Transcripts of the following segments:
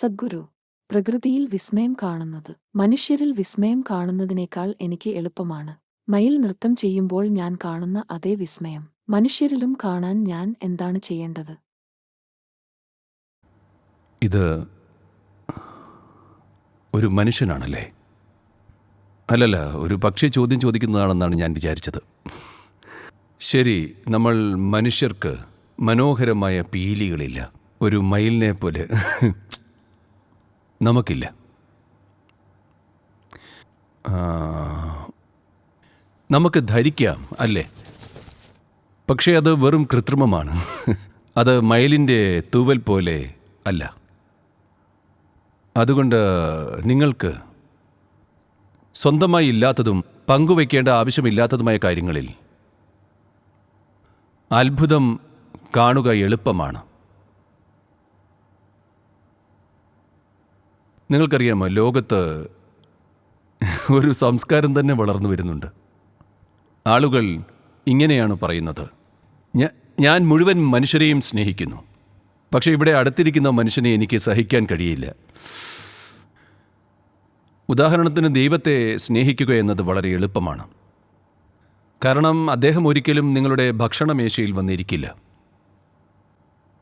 സദ്ഗുരു പ്രകൃതിയിൽ വിസ്മയം കാണുന്നത്. മനുഷ്യരിൽ വിസ്മയം കാണുന്നതിനേക്കാൾ എനിക്ക് എളുപ്പമാണ്. മയിൽ നൃത്തം ചെയ്യുമ്പോൾ ഞാൻ കാണുന്ന അതേ വിസ്മയം. മനുഷ്യരിലും കാണാൻ ഞാൻ എന്താണ് ചെയ്യേണ്ടത്? ഇത് ഒരു മനുഷ്യനാണല്ലേ? അല്ലല്ല ഒരു പക്ഷി ചോദ്യം ചോദിക്കുന്നതാണെന്നാണ് ഞാൻ വിചാരിച്ചത്. ശരി നമ്മൾ മനുഷ്യർക്ക് മനോഹരമായ പീലികളില്ല. ഒരു മയിലിനെ പോലെ. നമുക്കില്ല. നമുക്ക് ധരിക്കാം അല്ലേ? പക്ഷേ അത് വെറും കൃത്രിമമാണ്. അത് മയിലിന്റെ തൂവൽ പോലെ അല്ല. അതുകൊണ്ട് നിങ്ങൾക്ക് സ്വന്തമായി ഇല്ലാത്തതും പങ്കുവയ്ക്കേണ്ട ആവശ്യമില്ലാത്തതുമായ കാര്യങ്ങളിൽ അത്ഭുതം കാണുക എളുപ്പമാണ്. നിങ്ങൾക്കറിയാമോ ലോകത്ത് ഒരു സംസ്കാരം തന്നെ വളർന്നു വരുന്നുണ്ട്. ആളുകൾ ഇങ്ങനെയാണ് പറയുന്നത്. ഞാൻ മുഴുവൻ മനുഷ്യരെയും സ്നേഹിക്കുന്നു. പക്ഷേ ഇവിടെ അടുത്തിരിക്കുന്ന മനുഷ്യനെ എനിക്ക് സഹിക്കാൻ കഴിയില്ല. ഉദാഹരണത്തിന് ദൈവത്തെ സ്നേഹിക്കുക എന്നത് വളരെ എളുപ്പമാണ്. കാരണം അദ്ദേഹം ഒരിക്കലും നിങ്ങളുടെ ഭക്ഷണമേശയിൽ വന്നിരിക്കില്ല.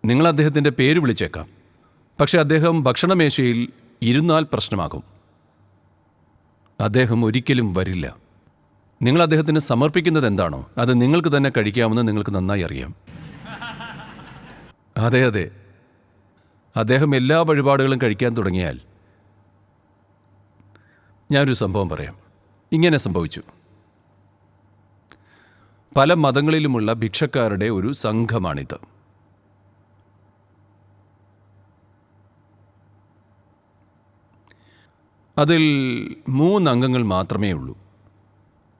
നിങ്ങൾ അദ്ദേഹത്തിന്റെ പേര് വിളിച്ചേക്കാം. പക്ഷേ അദ്ദേഹം ഭക്ഷണമേശയിൽ ഇരുന്നാൽ പ്രശ്നമാകും. അദ്ദേഹം ഒരിക്കലും വരില്ല. നിങ്ങൾ അദ്ദേഹത്തിന് സമർപ്പിക്കുന്നത് എന്താണോ അത് നിങ്ങൾക്ക് തന്നെ കഴിക്കാമെന്ന് നിങ്ങൾക്ക് നന്നായി അറിയാം. അതെ അതെ. അദ്ദേഹം എല്ലാ വഴിപാടുകളും കഴിക്കാൻ തുടങ്ങിയാൽ ഞാനൊരു സംഭവം പറയാം. ഇങ്ങനെ സംഭവിച്ചു. പല മതങ്ങളിലുമുള്ള ഭിക്ഷക്കാരുടെ ഒരു സംഘമാണിത്. അതിൽ മൂന്നംഗങ്ങൾ മാത്രമേ ഉള്ളൂ.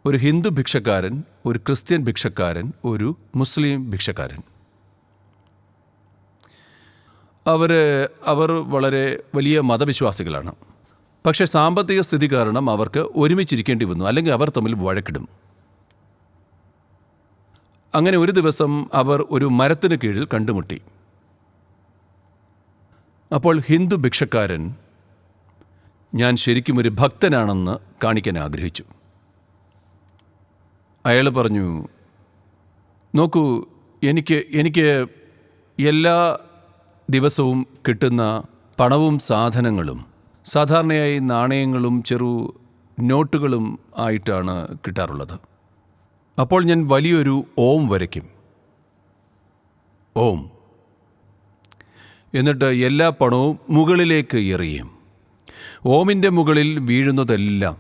ഒരു ഹിന്ദു ഭിക്ഷക്കാരൻ ഒരു ക്രിസ്ത്യൻ ഭിക്ഷക്കാരൻ ഒരു മുസ്ലിം ഭിക്ഷക്കാരൻ. അവർ അവർ വളരെ വലിയ മതവിശ്വാസികളാണ്. പക്ഷേ സാമ്പത്തിക സ്ഥിതി കാരണം അവർക്ക് ഒരുമിച്ചിരിക്കേണ്ടി വന്നു അല്ലെങ്കിൽ അവർ തമ്മിൽ വഴക്കിടും. അങ്ങനെ ഒരു ദിവസം അവർ ഒരു മരത്തിന് കീഴിൽ കണ്ടുമുട്ടി. അപ്പോൾ ഹിന്ദു ഭിക്ഷക്കാരൻ ഞാൻ ശരിക്കും ഒരു ഭക്തനാണെന്ന് കാണിക്കാൻ ആഗ്രഹിച്ചു. അയാൾ പറഞ്ഞു നോക്കൂ എനിക്ക് എനിക്ക് എല്ലാ ദിവസവും കിട്ടുന്ന പണവും സാധനങ്ങളും സാധാരണയായി നാണയങ്ങളും ചെറു നോട്ടുകളും ആയിട്ടാണ് കിട്ടാറുള്ളത്. അപ്പോൾ ഞാൻ വലിയൊരു ഓം വരയ്ക്കും. ഓം. എന്നിട്ട് എല്ലാ പണവും മുകളിലേക്ക് എറിയും. ഓമിന്റെ മുകളിൽ വീഴുന്നതെല്ലാം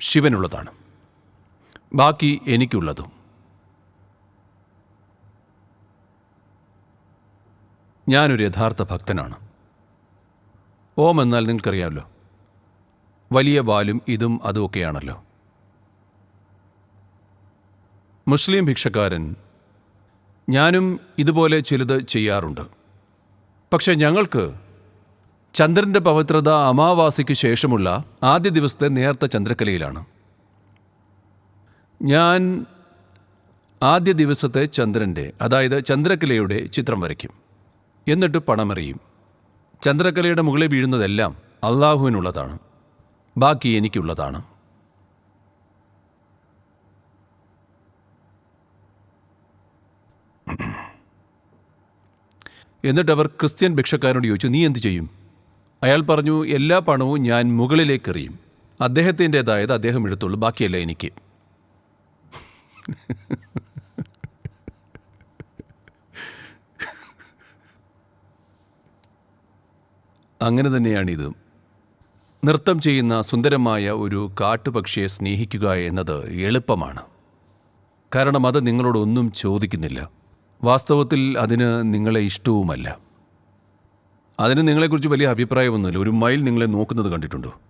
ശിവനുള്ളതാണ്. ബാക്കി എനിക്കുള്ളതും. ഞാനൊരു യഥാർത്ഥ ഭക്തനാണ്. ഓം എന്നാൽ നിങ്ങൾക്കറിയാമല്ലോ. വലിയ വാലും ഇതും അതുമൊക്കെയാണല്ലോ മുസ്ലിം ഭിക്ഷക്കാരൻ ഞാനും ഇതുപോലെ ചിലത് ചെയ്യാറുണ്ട്. പക്ഷേ ഞങ്ങൾക്ക് ചന്ദ്രന്റെ പവിത്രത അമാവാസിക്ക് ശേഷമുള്ള ആദ്യ ദിവസത്തെ നേർത്ത ചന്ദ്രക്കലയിലാണ്. ഞാൻ ആദ്യ ദിവസത്തെ ചന്ദ്രന്റെ അതായത് ചന്ദ്രക്കലയുടെ ചിത്രം വരയ്ക്കും. എന്നിട്ട് പണമെറിയും. ചന്ദ്രക്കലയുടെ മുകളിൽ വീഴുന്നതെല്ലാം അള്ളാഹുവിനുള്ളതാണ്. ബാക്കി എനിക്കുള്ളതാണ്. എന്നിട്ട് അവർ ക്രിസ്ത്യൻ ഭിക്ഷക്കാരനോട് ചോദിച്ചു നീ എന്ത് ചെയ്യും? അയാൾ പറഞ്ഞു എല്ലാ പണവും ഞാൻ മുകളിലേക്ക് എറിയും അദ്ദേഹത്തിന്റെതായത് അദ്ദേഹം എടുത്തുള്ളൂ ബാക്കിയല്ല എനിക്ക്. അങ്ങനെ തന്നെയാണിത്. നൃത്തം ചെയ്യുന്ന സുന്ദരമായ ഒരു കാട്ടുപക്ഷിയെ സ്നേഹിക്കുക എന്നത് എളുപ്പമാണ്. കാരണം അത് നിങ്ങളോടൊന്നും ചോദിക്കുന്നില്ല. വാസ്തവത്തിൽ അതിന് നിങ്ങളെ ഇഷ്ടവുമല്ല. അതിന് നിങ്ങളെക്കുറിച്ച് വലിയ അഭിപ്രായമൊന്നുമില്ല. ഒരു മൈൽ നിങ്ങളെ നോക്കുന്നത് കണ്ടിട്ടുണ്ടോ?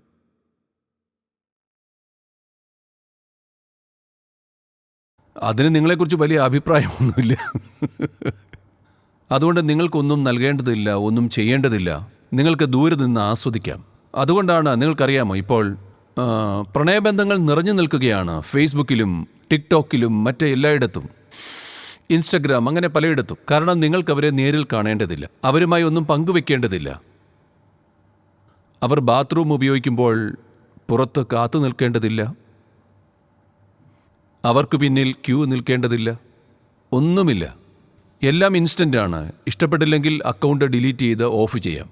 അതിന് നിങ്ങളെക്കുറിച്ച് വലിയ അഭിപ്രായമൊന്നുമില്ല. അതുകൊണ്ട് നിങ്ങൾക്കൊന്നും നൽകേണ്ടതില്ല ഒന്നും ചെയ്യേണ്ടതില്ല. നിങ്ങൾക്ക് ദൂരെ നിന്ന് ആസ്വദിക്കാം. അതുകൊണ്ടാണ് നിങ്ങൾക്കറിയാമോ ഇപ്പോൾ പ്രണയബന്ധങ്ങൾ നിറഞ്ഞു നിൽക്കുകയാണ് ഫേസ്ബുക്കിലും ടിക്ടോക്കിലും മറ്റേ എല്ലായിടത്തും. ഇൻസ്റ്റഗ്രാം അങ്ങനെ പലയിടത്തും. കാരണം നിങ്ങൾക്ക് അവരെ നേരിൽ കാണേണ്ടതില്ല. അവരുമായി ഒന്നും പങ്കുവെക്കേണ്ടതില്ല. അവർ ബാത്റൂം ഉപയോഗിക്കുമ്പോൾ പുറത്ത് കാത്തു നിൽക്കേണ്ടതില്ല. അവർക്ക് പിന്നിൽ ക്യൂ നിൽക്കേണ്ടതില്ല. ഒന്നുമില്ല. എല്ലാം ഇൻസ്റ്റന്റ് ആണ്. ഇഷ്ടപ്പെട്ടില്ലെങ്കിൽ അക്കൗണ്ട് ഡിലീറ്റ് ചെയ്ത് ഓഫ് ചെയ്യാം.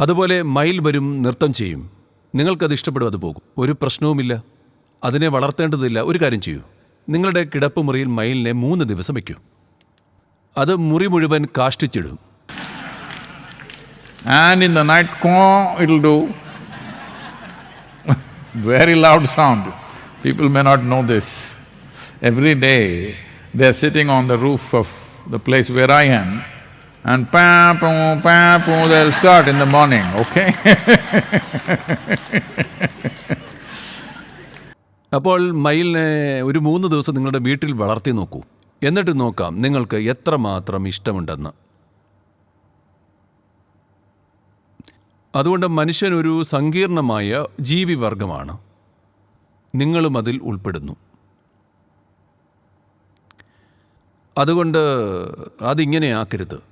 അതുപോലെ മൈൽ വരും നൃത്തം ചെയ്യും. നിങ്ങൾക്കത് ഇഷ്ടപ്പെടും അത് പോകും. ഒരു പ്രശ്നവുമില്ല. അതിനെ വളർത്തേണ്ടതില്ല. ഒരു കാര്യം ചെയ്യൂ. നിങ്ങളുടെ കിടപ്പ് മുറിയിൽ മയിലിനെ മൂന്ന് ദിവസം വയ്ക്കൂ അത് മുറി മുഴുവൻ കാഷ്ടിച്ചിടും And in the night, caw, it'll do. Very loud sound. People may not know this. Every day, they're sitting on the roof of the place where I am, and pa poo, pa poo, they'll start in the morning, okay? അപ്പോൾ മയിലിനെ ഒരു മൂന്ന് ദിവസം നിങ്ങളുടെ വീട്ടിൽ വളർത്തി നോക്കൂ. എന്നിട്ട് നോക്കാം നിങ്ങൾക്ക് എത്രമാത്രം ഇഷ്ടമുണ്ടെന്ന്. അതുകൊണ്ട് മനുഷ്യൻ ഒരു സങ്കീർണമായ ജീവിവർഗമാണ്. നിങ്ങളും അതിൽ ഉൾപ്പെടുന്നു. അതുകൊണ്ട് അതിങ്ങനെ ആക്കരുത്.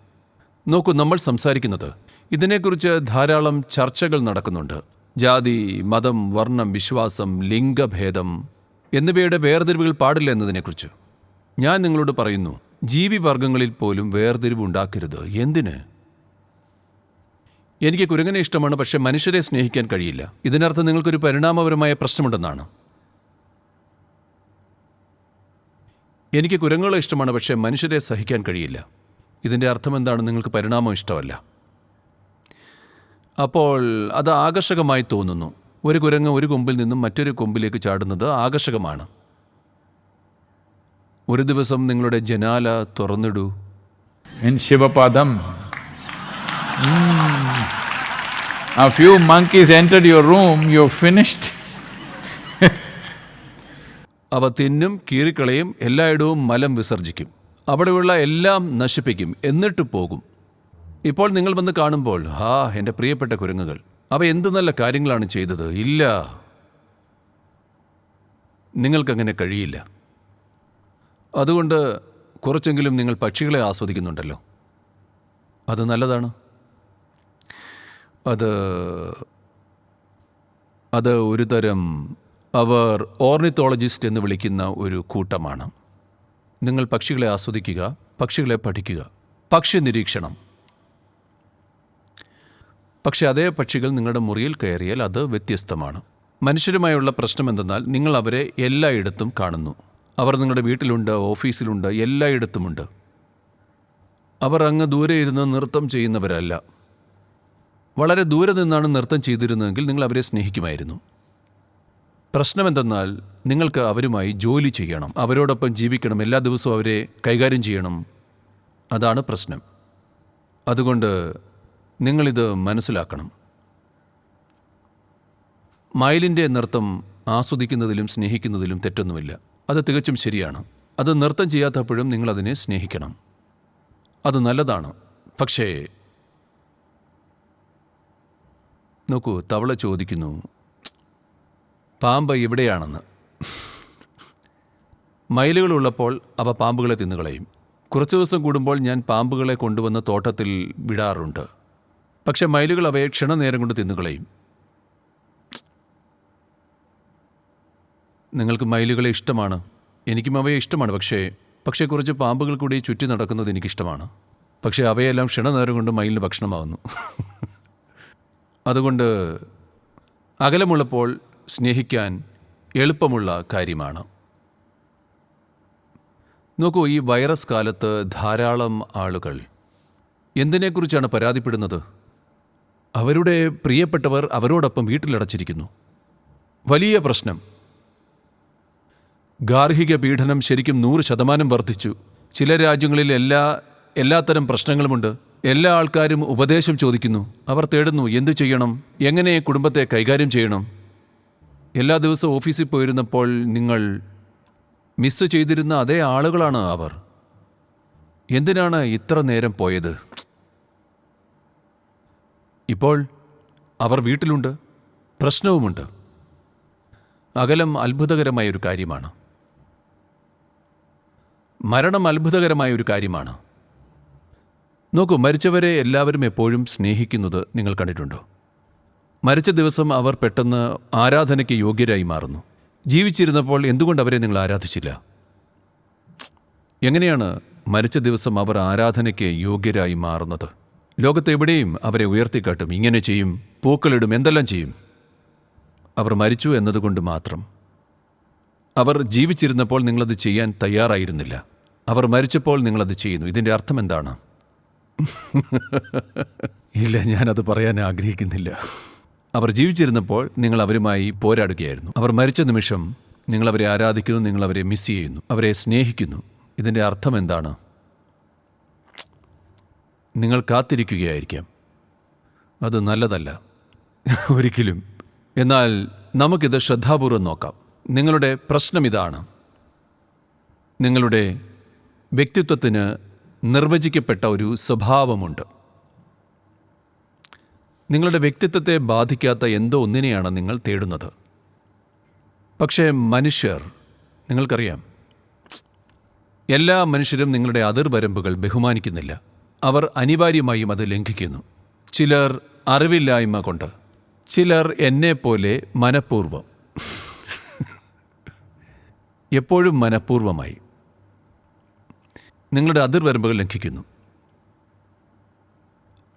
നോക്കൂ നമ്മൾ സംസാരിക്കുന്നത് ഇതിനെക്കുറിച്ച് ധാരാളം ചർച്ചകൾ നടക്കുന്നുണ്ട്. ജാതി മതം വർണം വിശ്വാസം ലിംഗഭേദം എന്നിവയുടെ വേർതിരിവുകൾ പാടില്ല എന്നതിനെക്കുറിച്ച്. ഞാൻ നിങ്ങളോട് പറയുന്നു ജീവിവർഗങ്ങളിൽ പോലും വേർതിരിവ് ഉണ്ടാക്കരുത്. എന്തിന്? എനിക്ക് കുരങ്ങനെ ഇഷ്ടമാണ് പക്ഷെ മനുഷ്യരെ സ്നേഹിക്കാൻ കഴിയില്ല. ഇതിനർത്ഥം നിങ്ങൾക്കൊരു പരിണാമപരമായ പ്രശ്നമുണ്ടെന്നാണ്. എനിക്ക് കുരങ്ങുകളെ ഇഷ്ടമാണ് പക്ഷേ മനുഷ്യരെ സഹിക്കാൻ കഴിയില്ല. ഇതിന്റെ അർത്ഥം എന്താണ് നിങ്ങൾക്ക് പരിണാമം ഇഷ്ടമല്ല. അപ്പോൾ അത് ആകർഷകമായി തോന്നുന്നു ഒരു കുരങ്ങ് ഒരു കൊമ്പിൽ നിന്നും മറ്റൊരു കൊമ്പിലേക്ക് ചാടുന്നത് ആകർഷകമാണ് ഒരു ദിവസം നിങ്ങളുടെ ജനാല തുറന്നിടൂ In Shivapadam. Mm. A few monkeys entered your room, you're finished. അവ തിന്നും കീറിക്കളയും എല്ലായിടവും മലം വിസർജിക്കും അവിടെയുള്ള എല്ലാം നശിപ്പിക്കും എന്നിട്ട് പോകും ഇപ്പോൾ നിങ്ങൾ വന്ന് കാണുമ്പോൾ ഹാ എന്റെ പ്രിയപ്പെട്ട കുരങ്ങുകൾ. അവ എന്ത് നല്ല കാര്യങ്ങളാണ് ചെയ്തത്? ഇല്ല. നിങ്ങൾക്കങ്ങനെ കഴിയില്ല. അതുകൊണ്ട് കുറച്ചെങ്കിലും നിങ്ങൾ പക്ഷികളെ ആസ്വദിക്കുന്നുണ്ടല്ലോ. അത് നല്ലതാണ്. അത് അത് ഒരു തരം അവർ ഓർണിത്തോളജിസ്റ്റ് എന്ന് വിളിക്കുന്ന ഒരു കൂട്ടമാണ്. നിങ്ങൾ പക്ഷികളെ ആസ്വദിക്കുക പക്ഷികളെ പഠിക്കുക പക്ഷി നിരീക്ഷണം. പക്ഷെ അതേ പക്ഷികൾ നിങ്ങളുടെ മുറിയിൽ കയറിയാൽ അത് വ്യത്യസ്തമാണ്. മനുഷ്യരുമായുള്ള പ്രശ്നം എന്തെന്നാൽ നിങ്ങൾ അവരെ എല്ലായിടത്തും കാണുന്നു. അവർ നിങ്ങളുടെ വീട്ടിലുണ്ട് ഓഫീസിലുണ്ട് എല്ലായിടത്തുമുണ്ട്. അവർ അങ്ങ് ദൂരെ ഇരുന്ന് നൃത്തം ചെയ്യുന്നവരല്ല. വളരെ ദൂരെ നിന്നാണ് നൃത്തം ചെയ്തിരുന്നതെങ്കിൽ നിങ്ങൾ അവരെ സ്നേഹിക്കുമായിരുന്നു. പ്രശ്നം എന്തെന്നാൽ നിങ്ങൾക്ക് അവരുമായി ജോലി ചെയ്യണം. അവരോടൊപ്പം ജീവിക്കണം. എല്ലാ ദിവസവും അവരെ കൈകാര്യം ചെയ്യണം. അതാണ് പ്രശ്നം. അതുകൊണ്ട് നിങ്ങളിത് മനസ്സിലാക്കണം. മയിലിന്റെ നൃത്തം ആസ്വദിക്കുന്നതിലും സ്നേഹിക്കുന്നതിലും തെറ്റൊന്നുമില്ല. അത് തികച്ചും ശരിയാണ്. അത് നൃത്തം ചെയ്യാത്തപ്പോഴും നിങ്ങളതിനെ സ്നേഹിക്കണം. അത് നല്ലതാണ്. പക്ഷേ നോക്കൂ തവള ചോദിക്കുന്നു പാമ്പ് എവിടെയാണെന്ന് മയിലുകളുള്ളപ്പോൾ അവ പാമ്പുകളെ തിന്നുകളയും. കുറച്ച് ദിവസം കൂടുമ്പോൾ ഞാൻ പാമ്പുകളെ കൊണ്ടുവന്ന് തോട്ടത്തിൽ വിടാറുണ്ട്. പക്ഷെ മയിലുകൾ അവയെ ക്ഷണനേരം കൊണ്ട് തിന്നുകളയും നിങ്ങൾക്ക് മയിലുകളെ ഇഷ്ടമാണ്. എനിക്കും അവയെ ഇഷ്ടമാണ്. പക്ഷേ പക്ഷേ കുറച്ച് പാമ്പുകൾ കൂടി ചുറ്റി നടക്കുന്നത് എനിക്കിഷ്ടമാണ്. പക്ഷേ അവയെല്ലാം ക്ഷണനേരം കൊണ്ട് മയിലിന് ഭക്ഷണമാകുന്നു അതുകൊണ്ട് അകലമുള്ളപ്പോൾ സ്നേഹിക്കാൻ എളുപ്പമുള്ള കാര്യമാണ്. നോക്കൂ ഈ വൈറസ് കാലത്ത് ധാരാളം ആളുകൾ എന്തിനെക്കുറിച്ചാണ് പരാതിപ്പെടുന്നത്? അവരുടെ പ്രിയപ്പെട്ടവർ അവരോടൊപ്പം വീട്ടിലടച്ചിരിക്കുന്നു. വലിയ പ്രശ്നം. ഗാർഹിക പീഡനം ശരിക്കും നൂറ് ശതമാനം വർദ്ധിച്ചു. ചില രാജ്യങ്ങളിൽ എല്ലാ എല്ലാത്തരം പ്രശ്നങ്ങളുമുണ്ട്. എല്ലാ ആൾക്കാരും ഉപദേശം ചോദിക്കുന്നു. അവർ തേടുന്നു എന്തു ചെയ്യണം? എങ്ങനെ കുടുംബത്തെ കൈകാര്യം ചെയ്യണം? എല്ലാ ദിവസവും ഓഫീസിൽ പോയിരുന്നപ്പോൾ നിങ്ങൾ മിസ് ചെയ്തിരുന്ന അതേ ആളുകളാണ് അവർ. എന്തിനാണ് ഇത്ര നേരം പോയത്? ഇപ്പോൾ അവർ വീട്ടിലുണ്ട് പ്രശ്നവുമുണ്ട്. അകലം അത്ഭുതകരമായ ഒരു കാര്യമാണ്. മരണം അത്ഭുതകരമായ ഒരു കാര്യമാണ്. നോക്കൂ മരിച്ചവരെ എല്ലാവരും എപ്പോഴും സ്നേഹിക്കുന്നത് നിങ്ങൾ കണ്ടിട്ടുണ്ടോ? മരിച്ച ദിവസം അവർ പെട്ടെന്ന് ആരാധനയ്ക്ക് യോഗ്യരായി മാറുന്നു. ജീവിച്ചിരുന്നപ്പോൾ എന്തുകൊണ്ട് അവരെ നിങ്ങൾ ആരാധിച്ചില്ല? എങ്ങനെയാണ് മരിച്ച ദിവസം അവർ ആരാധനയ്ക്ക് യോഗ്യരായി മാറുന്നത്? ലോകത്തെവിടെയും അവരെ ഉയർത്തിക്കാട്ടും ഇങ്ങനെ ചെയ്യും പൂക്കളിടും എന്തെല്ലാം ചെയ്യും. അവർ മരിച്ചു എന്നതുകൊണ്ട് മാത്രം. അവർ ജീവിച്ചിരുന്നപ്പോൾ നിങ്ങളത് ചെയ്യാൻ തയ്യാറായിരുന്നില്ല. അവർ മരിച്ചപ്പോൾ നിങ്ങളത് ചെയ്യുന്നു. ഇതിന്റെ അർത്ഥം എന്താണ്? ഇല്ല ഞാനത് പറയാൻ ആഗ്രഹിക്കുന്നില്ല. അവർ ജീവിച്ചിരുന്നപ്പോൾ നിങ്ങൾ അവരുമായി പോരാടുകയായിരുന്നു. അവർ മരിച്ച നിമിഷം നിങ്ങളവരെ ആരാധിക്കുന്നു നിങ്ങളവരെ മിസ് ചെയ്യുന്നു അവരെ സ്നേഹിക്കുന്നു. ഇതിന്റെ അർത്ഥം എന്താണ്? നിങ്ങൾ കാത്തിരിക്കുകയായിരിക്കാം. അത് നല്ലതല്ല. ഒരിക്കലും. എന്നാൽ നമുക്കിത് ശ്രദ്ധാപൂർവം നോക്കാം. നിങ്ങളുടെ പ്രശ്നം ഇതാണ്. നിങ്ങളുടെ വ്യക്തിത്വത്തിന് നിർവചിക്കപ്പെട്ട ഒരു സ്വഭാവമുണ്ട്. നിങ്ങളുടെ വ്യക്തിത്വത്തെ ബാധിക്കാത്ത എന്തോ ഒന്നിനെയാണ് നിങ്ങൾ തേടുന്നത്. പക്ഷേ മനുഷ്യർ നിങ്ങൾക്കറിയാം. എല്ലാ മനുഷ്യരും നിങ്ങളുടെ അതിർവരമ്പുകൾ ബഹുമാനിക്കുന്നില്ല. അവർ അനിവാര്യമായും അത് ലംഘിക്കുന്നു. ചിലർ അറിവില്ലായ്മ കൊണ്ട്. ചിലർ എന്നെപ്പോലെ മനപൂർവം എപ്പോഴും മനപൂർവമായി നിങ്ങളുടെ അതിർവരമ്പുകൾ ലംഘിക്കുന്നു.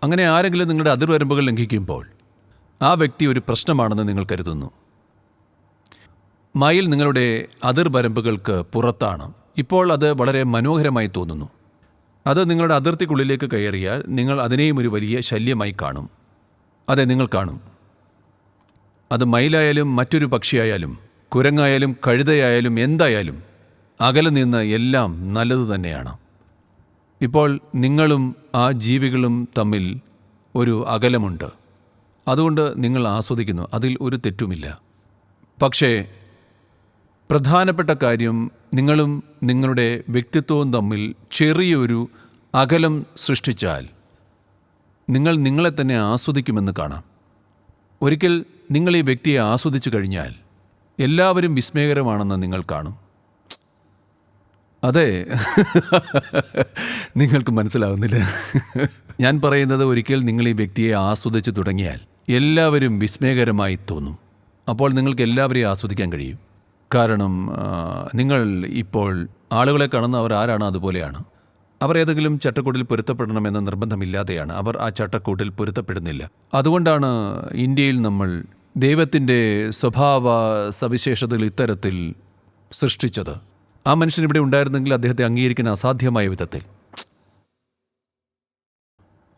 അങ്ങനെ ആരെങ്കിലും നിങ്ങളുടെ അതിർവരമ്പുകൾ ലംഘിക്കുമ്പോൾ ആ വ്യക്തി ഒരു പ്രശ്നമാണെന്ന് നിങ്ങൾ കരുതുന്നു. മയിൽ നിങ്ങളുടെ അതിർവരമ്പുകൾക്ക് പുറത്താണ്. ഇപ്പോൾ അത് വളരെ മനോഹരമായി തോന്നുന്നു. അത് നിങ്ങളുടെ അതിർത്തിക്കുള്ളിലേക്ക് കയറിയാൽ നിങ്ങൾ അതിനെയും ഒരു വലിയ ശല്യമായി കാണും. അതെ നിങ്ങൾ കാണും. അത് മയിലായാലും മറ്റൊരു പക്ഷിയായാലും കുരങ്ങായാലും കഴുതയായാലും എന്തായാലും അകലെ നിന്ന് എല്ലാം നല്ലതു തന്നെയാണ്. ഇപ്പോൾ നിങ്ങളും ആ ജീവികളും തമ്മിൽ ഒരു അകലമുണ്ട്. അതുകൊണ്ട് നിങ്ങൾ ആസ്വദിക്കുന്നു അതിൽ ഒരു തെറ്റുമില്ല. പക്ഷേ പ്രധാനപ്പെട്ട കാര്യം നിങ്ങളും നിങ്ങളുടെ വ്യക്തിത്വവും തമ്മിൽ ചെറിയൊരു അകലം സൃഷ്ടിച്ചാൽ നിങ്ങൾ നിങ്ങളെ തന്നെ ആസ്വദിക്കുമെന്ന് കാണാം. ഒരിക്കൽ നിങ്ങൾ ഈ വ്യക്തിയെ ആസ്വദിച്ചു കഴിഞ്ഞാൽ എല്ലാവരും വിസ്മയകരമാണെന്ന് നിങ്ങൾ കാണും. അതെ നിങ്ങൾക്ക് മനസ്സിലാവുന്നില്ല. ഞാൻ പറയുന്നത് ഒരിക്കൽ നിങ്ങൾ ഈ വ്യക്തിയെ ആസ്വദിച്ചു തുടങ്ങിയാൽ എല്ലാവരും വിസ്മയകരമായി തോന്നും. അപ്പോൾ നിങ്ങൾക്ക് എല്ലാവരെയും ആസ്വദിക്കാൻ കഴിയും. കാരണം നിങ്ങൾ ഇപ്പോൾ ആളുകളെ കാണുന്ന അവർ ആരാണ് അതുപോലെയാണ്. അവർ ഏതെങ്കിലും ചട്ടക്കൂട്ടിൽ പൊരുത്തപ്പെടണമെന്ന നിർബന്ധമില്ലാതെയാണ് അവർ ആ ചട്ടക്കൂട്ടിൽ പൊരുത്തപ്പെടുന്നില്ല. അതുകൊണ്ടാണ് ഇന്ത്യയിൽ നമ്മൾ ദൈവത്തിന്റെ സ്വഭാവ സവിശേഷതകൾ ഇത്തരത്തിൽ സൃഷ്ടിച്ചത്. ആ മനുഷ്യൻ ഇവിടെ ഉണ്ടായിരുന്നെങ്കിൽ അദ്ദേഹത്തെ അംഗീകരിക്കാൻ അസാധ്യമായ വിധത്തിൽ.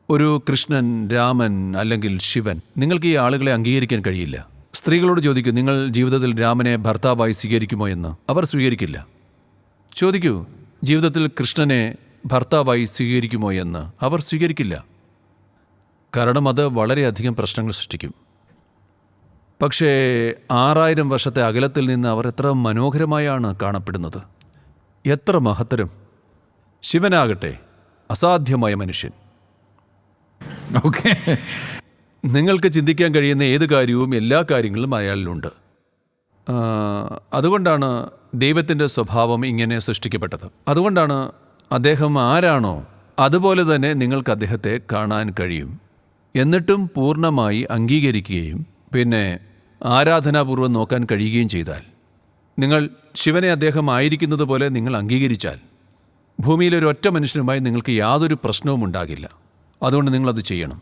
ഒരു കൃഷ്ണൻ രാമൻ അല്ലെങ്കിൽ ശിവൻ നിങ്ങൾക്ക് ഈ ആളുകളെ അംഗീകരിക്കാൻ കഴിയില്ല. സ്ത്രീകളോട് ചോദിക്കൂ നിങ്ങൾ ജീവിതത്തിൽ രാമനെ ഭർത്താവായി സ്വീകരിക്കുമോ എന്ന്? അവർ സ്വീകരിക്കില്ല. ചോദിക്കൂ ജീവിതത്തിൽ കൃഷ്ണനെ ഭർത്താവായി സ്വീകരിക്കുമോ എന്ന്? അവർ സ്വീകരിക്കില്ല. കാരണം അത് വളരെയധികം പ്രശ്നങ്ങൾ സൃഷ്ടിക്കും. പക്ഷേ ആറായിരം വർഷത്തെ അകലത്തിൽ നിന്ന് അവർ എത്ര മനോഹരമായാണ് കാണപ്പെടുന്നത്. എത്ര മഹത്തരം. ശിവനാകട്ടെ അസാധ്യമായ മനുഷ്യൻ. Okay. നിങ്ങൾക്ക് ചിന്തിക്കാൻ കഴിയുന്ന ഏത് കാര്യവും എല്ലാ കാര്യങ്ങളും അയാളിലുണ്ട്. അതുകൊണ്ടാണ് ദൈവത്തിന്റെ സ്വഭാവം ഇങ്ങനെ സൃഷ്ടിക്കപ്പെട്ടത്. അതുകൊണ്ടാണ് അദ്ദേഹം ആരാണോ അതുപോലെ തന്നെ നിങ്ങൾക്ക് അദ്ദേഹത്തെ കാണാൻ കഴിയും. എന്നിട്ടും പൂർണമായി അംഗീകരിക്കുകയും പിന്നെ ആരാധനാപൂർവം നോക്കാൻ കഴിയുകയും ചെയ്താൽ. നിങ്ങൾ ശിവനെ അദ്ദേഹം ആയിരിക്കുന്നത് പോലെ നിങ്ങൾ അംഗീകരിച്ചാൽ. ഭൂമിയിലൊരൊറ്റ മനുഷ്യനുമായി നിങ്ങൾക്ക് യാതൊരു പ്രശ്നവും ഉണ്ടാകില്ല. അതുകൊണ്ട് നിങ്ങളത് ചെയ്യണം.